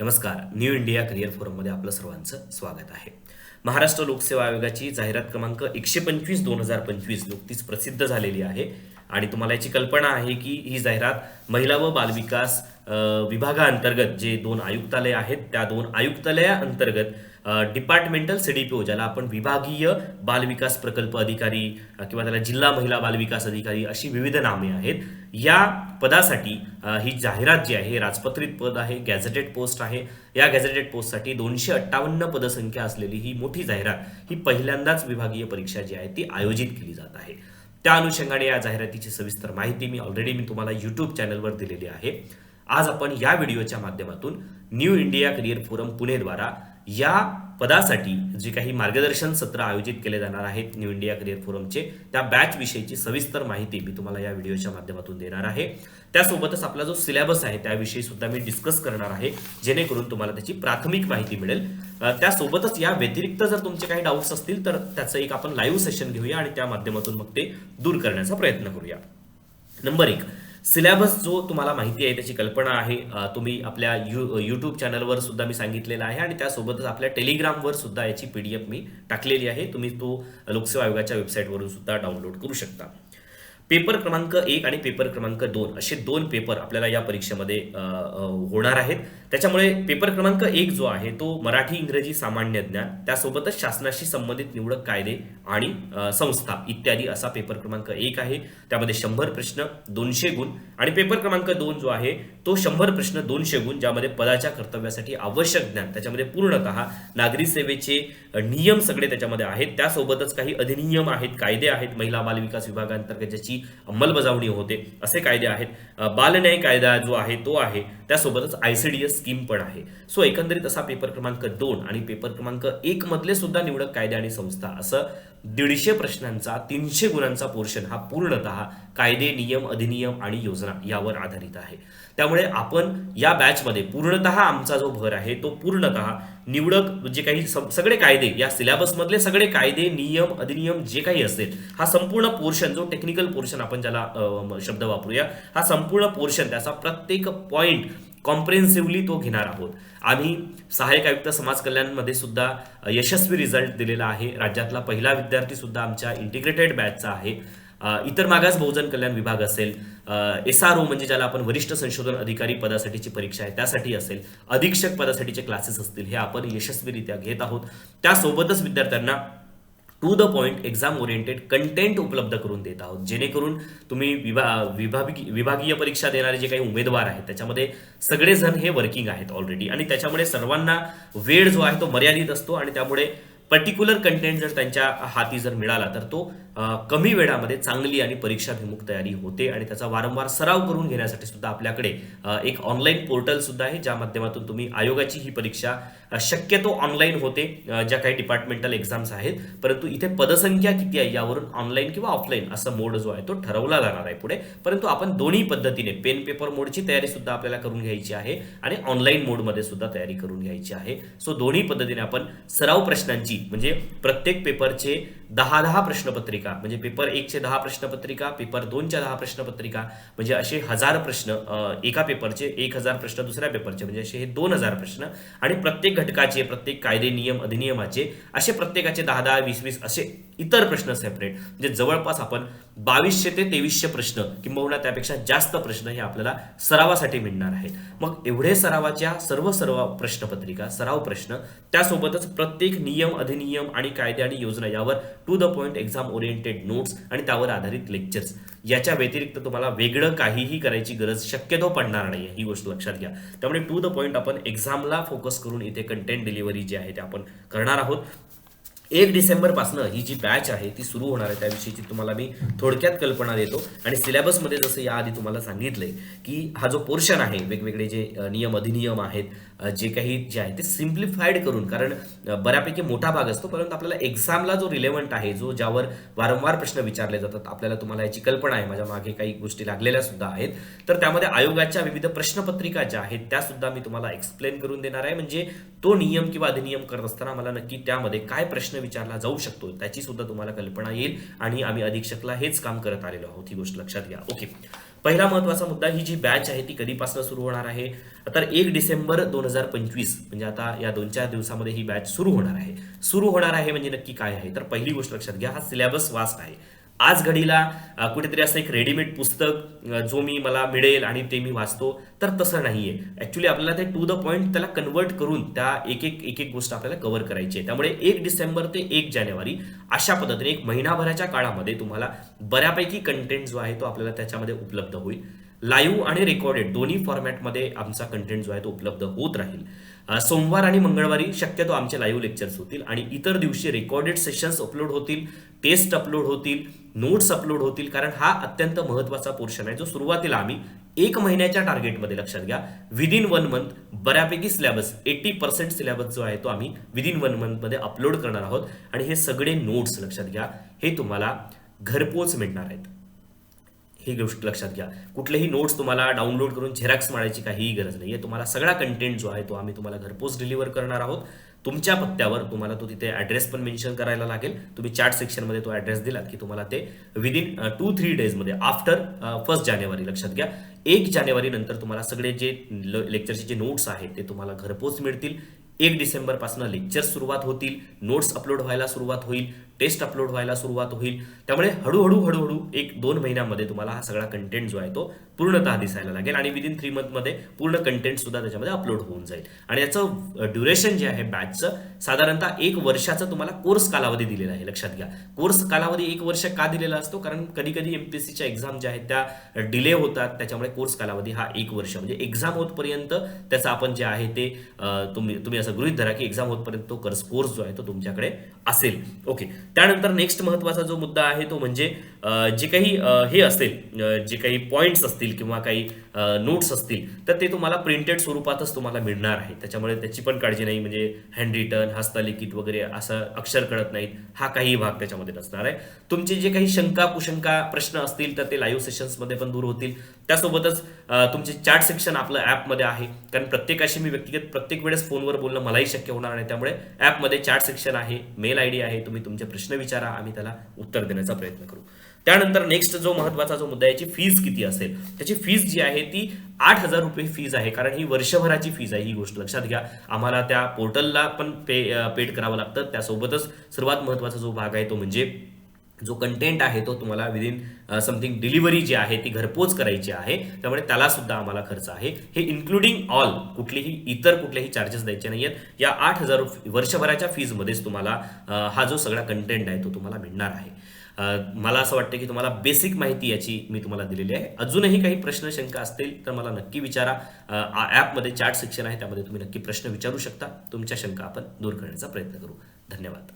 नमस्कार new India career फोरममध्ये आपलं सर्वांचं स्वागत आहे. महाराष्ट्र लोकसेवा आयोगाची जाहिरात क्रमांक एकशे पंचवीस दोन हजार पंचवीस नुकतीच प्रसिद्ध झालेली आहे. आणि तुम्हाला याची कल्पना आहे की ही जाहिरात महिला व बालविकास विभागाअंतर्गत जे दोन आयुक्तालय आहेत त्या दोन आयुक्तालयाअंतर्गत डिपार्टमेंटल सीडीपीओ ज्याला आपण विभागीय बालविकास प्रकल्प अधिकारी किंवा त्याला जिल्हा महिला बालविकास अधिकारी अशी विविध नामे आहेत. या पदासाठी ही जाहिरात जी आहे राजपत्रित पद आहे गॅझेटेड पोस्ट आहे. या गॅझेटेड पोस्टसाठी दोनशे अठ्ठावन्न पदसंख्या असलेली ही मोठी जाहिरात ही पहिल्यांदाच विभागीय परीक्षा जी आहे ती आयोजित केली जात आहे. त्या अनुषंगाने या जाहिरातीची सविस्तर माहिती मी ऑलरेडी मी तुम्हाला यूट्यूब चॅनलवर दिलेली आहे. आज आपण या व्हिडिओच्या माध्यमातून न्यू इंडिया करिअर फोरम पुणेद्वारा या पदासाठी जे काही मार्गदर्शन सत्र आयोजित केले जाणार आहेत न्यू इंडिया करिअर फोरमचे त्या बॅच विषयीची सविस्तर माहिती मी तुम्हाला या व्हिडिओच्या माध्यमातून देणार आहे. त्यासोबतच आपला जो सिलेबस आहे त्याविषयी सुद्धा मी डिस्कस करणार आहे जेणेकरून तुम्हाला त्याची प्राथमिक माहिती मिळेल. त्यासोबतच या व्यतिरिक्त जर तुमचे काही डाऊट्स असतील तर त्याचं एक आपण लाईव्ह सेशन घेऊया आणि त्या माध्यमातून मग ते दूर करण्याचा प्रयत्न करूया. नंबर एक सिलॅबस जो तुम्हाला माहिती आहे त्याची कल्पना आहे तुम्ही आपल्या यू यूट्यूब चॅनलवर सुद्धा मी सांगितलेला आहे आणि त्यासोबतच आपल्या टेलिग्रामवर सुद्धा याची पी डी एफ मी टाकलेली आहे. तुम्ही तो लोकसेवा आयोगाच्या वेबसाईटवरून सुद्धा डाउनलोड करू शकता. पेपर क्रमांक एक आणि पेपर क्रमांक दोन असे दोन पेपर आपल्याला या परीक्षेमध्ये होणार आहेत. त्याच्यामुळे पेपर क्रमांक एक जो आहे तो मराठी इंग्रजी सामान्य ज्ञान त्यासोबतच शासनाशी संबंधित निवडक कायदे आणि संस्था इत्यादी असा पेपर क्रमांक एक आहे. त्यामध्ये शंभर प्रश्न दोनशे गुण आणि पेपर क्रमांक दोन जो आहे तो शंभर प्रश्न दोनशे गुण ज्यामध्ये पदाच्या कर्तव्यासाठी आवश्यक ज्ञान त्याच्यामध्ये पूर्णतः नागरी सेवेचे नियम सगळे त्याच्यामध्ये आहेत. त्यासोबतच काही अधिनियम आहेत कायदे आहेत महिला बालविकास विभागांतर्गत ज्याची अंमलबजावणी होते. असे कायदे आहेत. बालन्याय कायदा जो आहे तो आहे. त्यासोबतच I C D S scheme पण आहे. सो एकंदरीत असा पेपर क्रमांक दोन आणि पेपर क्रमांक एक मधले सुद्धा निवडक कायदे आणि संस्था असं दीडशे प्रश्नांचा तीनशे गुणांचा पोर्शन हा पूर्णतः कायदे नियम अधिनियम आणि योजना यावर आधारित आहे. त्यामुळे आपण या बॅचमध्ये पूर्णतः आमचा जो भर आहे तो पूर्णतः निवडक जे काही सगळे कायदे या सिलेबसमधले सगळे कायदे नियम अधिनियम जे काही असेल हा संपूर्ण पोर्शन जो टेक्निकल पोर्शन आपण ज्याला शब्द वापरूया हा संपूर्ण पोर्शन त्याचा प्रत्येक पॉईंट कॉम्प्रेन्सिव्हली तो घेणार आहोत. आम्ही सहाय्यक आयुक्त समाज कल्याणमध्ये सुद्धा यशस्वी रिझल्ट दिलेला आहे. राज्यातला पहिला विद्यार्थी सुद्धा आमच्या इंटिग्रेटेड बॅचचा आहे. इतर मागास बहुजन कल्याण विभाग असेल एस आर ओ म्हणजे ज्याला आपण वरिष्ठ संशोधन अधिकारी पदासाठीची परीक्षा आहे त्यासाठी असेल अधीक्षक पदासाठीचे क्लासेस असतील हे आपण यशस्वीरित्या घेत आहोत. त्यासोबतच विद्यार्थ्यांना to the point exam oriented content उपलब्ध करून देत आहोत. जेणेकरून तुम्ही विभा विभागी विभागीय परीक्षा देणारे जे काही उमेदवार आहेत त्याच्यामध्ये सगळेजण हे वर्किंग आहेत ऑलरेडी आणि त्याच्यामुळे सर्वांना वेळ जो आहे तो मर्यादित असतो आणि त्यामुळे पर्टिक्युलर कंटेंट जर त्यांच्या हाती जर मिळाला तर तो कमी वेळामध्ये चांगली आणि परीक्षाभिमुख तयारी होते आणि त्याचा वारंवार सराव करून घेण्यासाठी सुद्धा आपल्याकडे एक ऑनलाईन पोर्टल सुद्धा आहे ज्या माध्यमातून तुम्ही आयोगाची ही परीक्षा शक्यतो ऑनलाईन होते ज्या काही डिपार्टमेंटल एक्झाम्स आहेत. परंतु इथे पदसंख्या किती आहे यावरून ऑनलाईन किंवा ऑफलाईन असा मोड जो आहे तो ठरवला जाणार आहे पुढे. परंतु आपण दोन्ही पद्धतीने पेन पेपर मोडची तयारी सुद्धा आपल्याला करून घ्यायची आहे आणि ऑनलाईन मोडमध्ये सुद्धा तयारी करून घ्यायची आहे. सो दोन्ही पद्धतीने आपण सराव प्रश्नांची म्हणजे प्रत्येक पेपरचे दहा दहा प्रश्नपत्रिका म्हणजे पेपर एकचे दहा प्रश्नपत्रिका पेपर दोनच्या दहा प्रश्नपत्रिका म्हणजे असे हजार प्रश्न एका पेपरचे एक हजार प्रश्न दुसऱ्या पेपरचे म्हणजे असे हे दोन हजार प्रश्न आणि प्रत्येक घटकाचे प्रत्येक कायदे नियम अधिनियमाचे असे प्रत्येकाचे दहा दहा वीस वीस असे इतर प्रश्न सेपरेट म्हणजे जवळपास आपण बावीसशे ते तेवीसशे प्रश्न किंबहुना त्यापेक्षा जास्त प्रश्न हे आपल्याला सरावासाठी मिळणार आहेत. मग एवढे सरावाच्या सर्व सर्व प्रश्नपत्रिका सराव प्रश्न त्यासोबतच प्रत्येक नियम अधिनियम आणि कायदे आणि योजना यावर to the point exam oriented notes आणि त्यावर आधारित लेक्चर्स याच्या व्यतिरिक्त तुम्हाला वेगळं काहीही करायची गरज शक्यतो पडणार नाही ही गोष्ट लक्षात घ्या. त्यामुळे टू द पॉइंट आपण एक्झामला फोकस करून इथे कंटेंट डिलिव्हरी जी आहे ते आपण करणार आहोत. एक डिसेंबरपासनं ही जी बॅच आहे ती सुरू होणार आहे त्याविषयीची तुम्हाला मी थोडक्यात कल्पना देतो. आणि सिलेबसमध्ये जसं याआधी तुम्हाला सांगितलंय की हा जो पोर्शन आहे वेगवेगळे जे नियम अधिनियम आहेत जे काही जे आहे ते सिम्प्लिफाईड करून कारण बऱ्यापैकी मोठा भाग असतो परंतु आपल्याला एक्झामला जो रिलेव्हंट आहे जो ज्यावर वारंवार प्रश्न विचारले जातात आपल्याला तुम्हाला याची कल्पना आहे माझ्या मागे काही गोष्टी लागलेल्या सुद्धा आहेत. तर त्यामध्ये आयोगाच्या विविध प्रश्नपत्रिका ज्या आहेत त्या सुद्धा मी तुम्हाला एक्सप्लेन करून देणार आहे. म्हणजे तो नियम किंवा अधिनियम करत असताना मला नक्की त्यामध्ये काय प्रश्न विचारला जाऊ शकतो. त्याची सुद्धा तुम्हाला कल्पना येईल आणि आम्ही अधीक्षकला हेच काम करत आलेलो आहोत. ही गोष्ट लक्षात घ्या. ओके. पहिला महत्त्वाचा मुद्दा ही जी बॅच आहे ती कधीपासून सुरू होणार आहे? तर एक डिसेंबर दोन हजार पंचवीस म्हणजे आता या दोन चार दिवसामध्ये ही बॅच सुरू होणार आहे. सुरू होणार आहे म्हणजे नक्की काय आहे? तर पहिली गोष्ट लक्षात घ्या हा सिलेबस वास्ट आहे. आज घडीला कुठेतरी असं एक रेडीमेड पुस्तक जो मी मला मिळेल आणि ते मी वाचतो तर तसं नाहीये. ॲक्च्युली आपल्याला ते टू द पॉईंट त्याला कन्वर्ट करून त्या एक एक एक एक गोष्ट आपल्याला कव्हर करायची आहे. त्यामुळे एक डिसेंबर ते एक जानेवारी अशा पद्धतीने एक महिनाभराच्या काळामध्ये तुम्हाला बऱ्यापैकी कंटेंट जो आहे तो आपल्याला त्याच्यामध्ये उपलब्ध होईल. लाईव्ह आणि रेकॉर्डेड दोन्ही फॉर्मॅटमध्ये आमचा कंटेंट जो आहे तो उपलब्ध होत राहील. सोमवार आणि मंगळवारी शक्यतो आमचे लाईव्ह लेक्चर्स होतील आणि इतर दिवशी रेकॉर्डेड सेशन्स अपलोड होतील टेस्ट अपलोड होतील नोट्स अपलोड होतील कारण हा अत्यंत महत्त्वाचा पोर्शन आहे. जो सुरुवातीला आम्ही एक महिन्याच्या टार्गेटमध्ये लक्षात घ्या. विदिन वन मंथ बऱ्यापैकी सिलेबस एटी पर्सेंट सिलेबस जो आहे तो आम्ही विदिन वन मंथमध्ये अपलोड करणार आहोत. आणि हे सगळे नोट्स लक्षात घ्या. हे तुम्हाला घरपोच मिळणार आहेत. ही गोष्ट लक्षात घ्या. कुठलेही नोट्स तुम्हाला डाउनलोड करून झेरॉक्स मारायची काहीही गरज नाही आहे तुम्हाला सगळा कंटेंट जो आहे तो आम्ही तुम्हाला घरपोच डिलिव्हर करणार आहोत. तुमच्या पत्त्यावर तुम्हाला तो तिथे ॲड्रेस पण मेन्शन करायला लागेल. तुम्ही चॅट सेक्शनमध्ये तो ॲड्रेस दिलात की तुम्हाला ते विदिन टू थ्री डेजमध्ये आफ्टर फर्स्ट जानेवारी लक्षात घ्या. एक जानेवारी नंतर तुम्हाला सगळे जे लेक्चरचे जे नोट्स आहेत ते तुम्हाला घरपोच मिळतील. एक डिसेंबरपासून लेक्चर सुरुवात होतील. नोट्स अपलोड व्हायला सुरुवात होईल. टेस्ट अपलोड व्हायला सुरुवात होईल. त्यामुळे हळूहळू हळूहळू एक दोन महिन्यामध्ये तुम्हाला हा सगळा कंटेंट जो आहे तो पूर्णतः दिसायला लागेल आणि विदिन थ्री मंथमध्ये पूर्ण कंटेंट सुद्धा त्याच्यामध्ये अपलोड होऊन जाईल. आणि याचं ड्युरेशन जे आहे बॅचचं साधारणतः एक वर्षाचा तुम्हाला कोर्स कालावधी दिलेला आहे. लक्षात घ्या. कोर्स कालावधी एक वर्ष का दिलेला असतो? कारण कधी कधी एम पी सीच्या एक्झाम ज्या आहेत त्या डिले होतात. त्याच्यामुळे कोर्स कालावधी हा एक वर्ष म्हणजे एक्झाम होतपर्यंत त्याचं आपण जे आहे ते तुम्ही तुम्ही असं गृहित धरा की एक्झाम होतपर्यंत तो कर्स कोर्स जो आहे तो तुमच्याकडे असेल. ओके. त्यानंतर नेक्स्ट महत्त्वाचा जो मुद्दा आहे तो म्हणजे जे काही हे असेल जे काही पॉईंट्स असतील किंवा काही नोट्स असतील तर ते तुम्हाला प्रिंटेड स्वरूपातच तुम्हाला मिळणार आहे. त्याच्यामुळे त्याची पण काळजी नाही. म्हणजे हँड रिटर्न हस्तलिखित वगैरे असं अक्षर कळत नाहीत. हा काही भाग त्याच्यामध्ये नसणार आहे. तुमचे जे काही शंका कुशंका प्रश्न असतील तर ते लाईव्ह सेशन्समध्ये पण दूर होतील. त्यासोबतच तुमचे चॅट सेक्शन आपलं ॲपमध्ये आहे. कारण प्रत्येकाशी मी व्यक्तिगत प्रत्येक वेळेस फोनवर बोलणं मलाही शक्य होणार नाही. त्यामुळे ॲपमध्ये चॅट सेक्शन आहे. मेल आय डी आहे. तुम्ही तुमचे प्रश्न विचारा. आम्ही त्याला उत्तर देण्याचा प्रयत्न करू. त्यानंतर नेक्स्ट जो महत्त्वाचा जो मुद्दा याची फीज किती असेल? त्याची फीज जी आहे ती आठ हजार रुपये फीज आहे कारण ही वर्षभराची फीज आहे ही गोष्ट. लक्षात घ्या आम्हाला त्या पोर्टलला पण पे पेड करावं लागतं. त्यासोबतच सर्वात महत्त्वाचा जो भाग आहे तो म्हणजे जो कंटेंट आहे तो तुम्हाला विदिन समथिंग डिलिव्हरी जी आहे ती घरपोच करायची आहे त्यामुळे त्याला सुद्धा आम्हाला खर्च आहे. हे इन्क्लुडिंग ऑल कुठलेही इतर कुठलेही चार्जेस द्यायचे नाही आहेत या आठ हजार वर्षभराच्या फीजमध्येच तुम्हाला हा जो सगळा कंटेंट आहे तो तुम्हाला मिळणार आहे. मला असं वाटतं की तुम्हाला बेसिक माहिती याची मी तुम्हाला दिलेली आहे. अजूनही काही प्रश्न शंका असतील तर मला नक्की विचारा. ॲपमध्ये चॅट सेक्शन आहे त्यामध्ये तुम्ही नक्की प्रश्न विचारू शकता. तुमच्या शंका आपण दूर करण्याचा प्रयत्न करू. धन्यवाद.